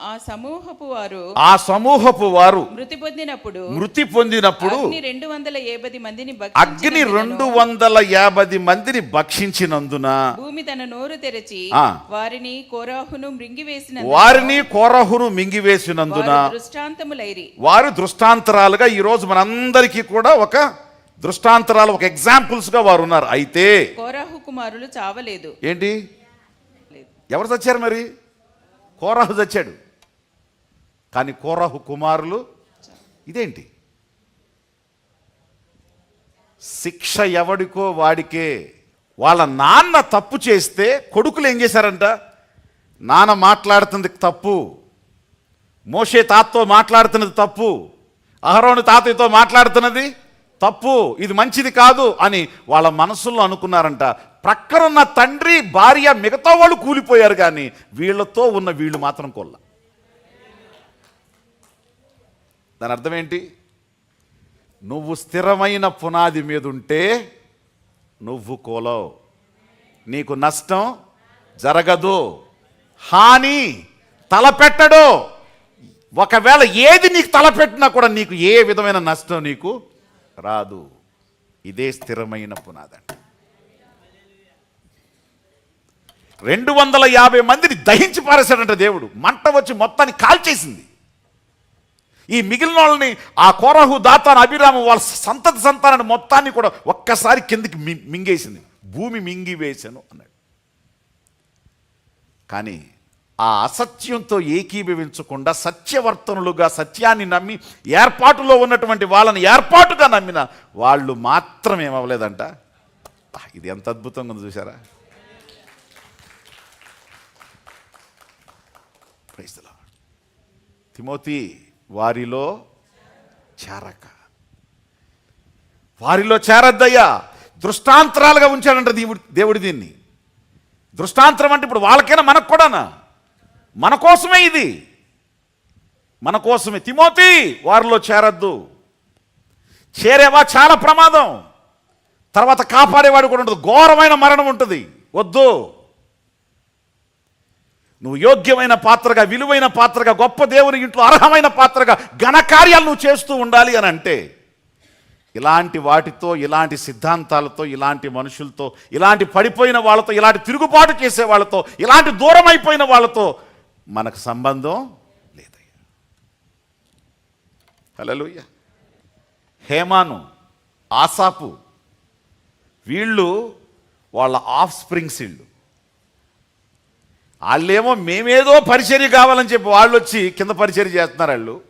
ఆ సమూహపు వారు ఆ సమూహపు వారు మృతి పొందినప్పుడు మృతి పొందినప్పుడు రెండు వందల ఏబది మందిని అగ్ని రెండు వందల యాభై మందిని భక్షించినందున భూమి తన నోరు తెరచి. వారిని కోరాహును మృంగివేసిన వారిని కోరహును మింగివేసినందున దృష్టాంతములైరి. వారు దృష్టాంతరాలుగా ఈరోజు మనందరికీ కూడా ఒక దృష్టాంతరాలు ఒక ఎగ్జాంపుల్స్గా వారు ఉన్నారు. అయితే కోరాహు కుమారులు చావలేదు. ఏంటి? ఎవరు చచ్చారు మరి? కోరాహు చచ్చాడు. కానీ కోరహు కుమారులు ఇదేంటి? శిక్ష ఎవడికో వాడికే. వాళ్ళ నాన్న తప్పు చేస్తే కొడుకులు ఏం చేశారంట? నాన్న మాట్లాడుతుంది తప్పు. మోషే తాతతో మాట్లాడుతున్నది తప్పు. అహరోని తాతయ్యతో మాట్లాడుతున్నది తప్పు. ఇది మంచిది కాదు అని వాళ్ళ మనసుల్లో అనుకున్నారంట. ప్రక్కనున్న తండ్రి భార్య మిగతా వాళ్ళు కూలిపోయారు కానీ వీళ్ళతో ఉన్న వీళ్ళు మాత్రం కొల్లా. దాని అర్థం ఏంటి? నువ్వు స్థిరమైన పునాది మీద ఉంటే నువ్వు కోలవు. నీకు నష్టం జరగదు. హాని తలపెట్టడు. ఒకవేళ ఏది నీకు తలపెట్టినా కూడా నీకు ఏ విధమైన నష్టం నీకు రాదు. ఇదే స్థిరమైన పునాదండి. రెండు వందల యాభై మందిని దహించి పారేశాడంట దేవుడు. మంట వచ్చి మొత్తాన్ని కాల్చేసింది. ఈ మిగిలిన వాళ్ళని ఆ కోరహు దాతాను అభిరాము వాళ్ళ సంతతి సంతానాన్ని మొత్తాన్ని కూడా ఒక్కసారి కిందికి మింగేసింది. భూమి మింగి వేశాను అన్నాడు. కానీ ఆ అసత్యంతో ఏకీభవించకుండా సత్యవర్తనులుగా సత్యాన్ని నమ్మి ఏర్పాటులో ఉన్నటువంటి వాళ్ళని ఏర్పాటుగా నమ్మిన వాళ్ళు మాత్రం ఏమవ్వలేదంట ఇది ఎంత అద్భుతంగా ఉంది చూసారా Praise తిమోతి వారిలో చేరక. వారిలో చేరద్దయ్యా. దృష్టాంతరాలుగా ఉంచాడంట దేవుడు దేవుడి దీన్ని. దృష్టాంతరం అంటే ఇప్పుడు వాళ్ళకైనా మనకు కూడానా? మన కోసమే ఇది. మన కోసమే. తిమోతి వారిలో చేరద్దు. చేరేవా? చాలా ప్రమాదం. తర్వాత కాపాడేవాడు కూడా ఉండదు. ఘోరమైన మరణం ఉంటుంది. వద్దు. నువ్వు యోగ్యమైన పాత్రగా విలువైన పాత్రగా గొప్ప దేవుని ఇంట్లో అర్హమైన పాత్రగా ఘనకార్యాలు నువ్వు చేస్తూ ఉండాలి అని అంటే ఇలాంటి వాటితో ఇలాంటి సిద్ధాంతాలతో ఇలాంటి మనుషులతో ఇలాంటి పడిపోయిన వాళ్ళతో ఇలాంటి తిరుగుబాటు చేసే వాళ్ళతో ఇలాంటి దూరం అయిపోయిన వాళ్ళతో మనకు సంబంధం లేదయ్యా. హలోయ హేమాను ఆసాపు వీళ్ళు వాళ్ళ ఆఫ్ స్ప్రింగ్స్ వీళ్ళు. వాళ్ళేమో మేమేదో పరిచర్య కావాలని చెప్పి వాళ్ళు వచ్చి కింద పరిచర్య చేస్తున్నారు వాళ్ళు.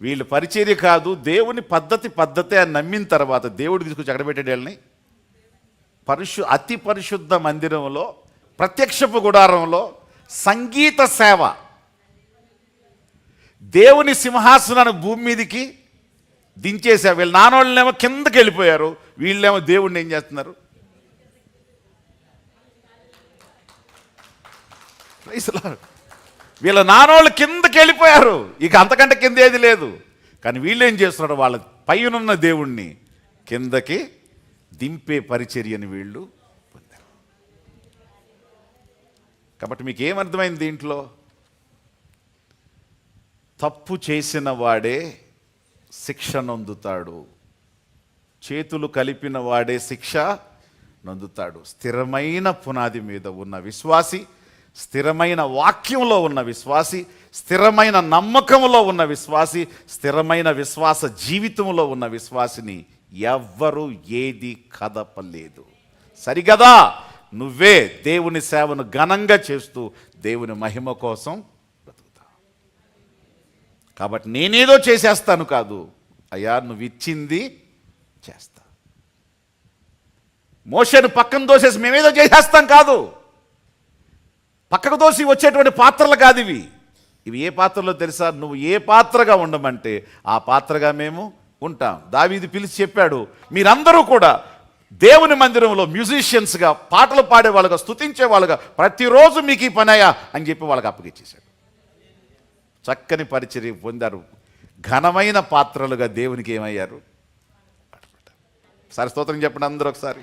వీళ్ళు పరిచర్య కాదు దేవుని పద్ధతి పద్ధతి అని నమ్మిన తర్వాత దేవుడు తీసుకొచ్చి ఎక్కడ పెట్టాడు వీళ్ళని. పరిశు అతి పరిశుద్ధ మందిరంలో ప్రత్యక్షపు గుడారంలో సంగీత సేవ. దేవుని సింహాసనాన్ని భూమి మీదకి దించేసా వీళ్ళు నానోళ్ళనేమో కిందకి వెళ్ళిపోయారు. వీళ్ళేమో దేవుడిని ఏం చేస్తున్నారు? వీళ్ళ నానోళ్ళు కిందకి వెళ్ళిపోయారు. ఇక అంతకంటే కింద ఏది లేదు. కానీ వీళ్ళేం చేస్తున్నారు వాళ్ళ పైనున్న దేవుణ్ణి కిందకి దింపే పరిచర్యని వీళ్ళు పొందారు. కాబట్టి మీకు ఏమర్థమైంది దీంట్లో? తప్పు చేసిన వాడే శిక్ష నొందుతాడు. చేతులు కలిపిన వాడే శిక్ష నొందుతాడు. స్థిరమైన పునాది మీద ఉన్న విశ్వాసి స్థిరమైన వాక్యంలో ఉన్న విశ్వాసి స్థిరమైన నమ్మకంలో ఉన్న విశ్వాసి స్థిరమైన విశ్వాస జీవితంలో ఉన్న విశ్వాసిని ఎవ్వరు ఏది కదపలేదు. సరిగదా? నువ్వే దేవుని సేవను ఘనంగా చేస్తూ దేవుని మహిమ కోసం బ్రతుకుతావు. కాబట్టి నేనేదో చేసేస్తాను కాదు. అయ్యా నువ్వు ఇచ్చింది చేస్తా. మోషను పక్కన దోసేసి మేమేదో చేసేస్తాం కాదు. పక్కకు దోసి వచ్చేటువంటి పాత్రలు కాదు ఇవి. ఇవి ఏ పాత్రలో తెలుసా? నువ్వు ఏ పాత్రగా ఉండమంటే ఆ పాత్రగా మేము ఉంటాం. దావీది పిలిచి చెప్పాడు మీరందరూ కూడా దేవుని మందిరంలో మ్యూజిషియన్స్గా పాటలు పాడే వాళ్ళుగా స్తుతించే వాళ్ళుగా ప్రతిరోజు మీకు ఈ పనయా అని చెప్పి వాళ్ళకి అప్పగించేశాడు చక్కని పరిచర్య పొందారు. ఘనమైన పాత్రలుగా దేవునికి ఏమయ్యారు? సరే స్తోత్రం చెప్పండి అందరూ ఒకసారి.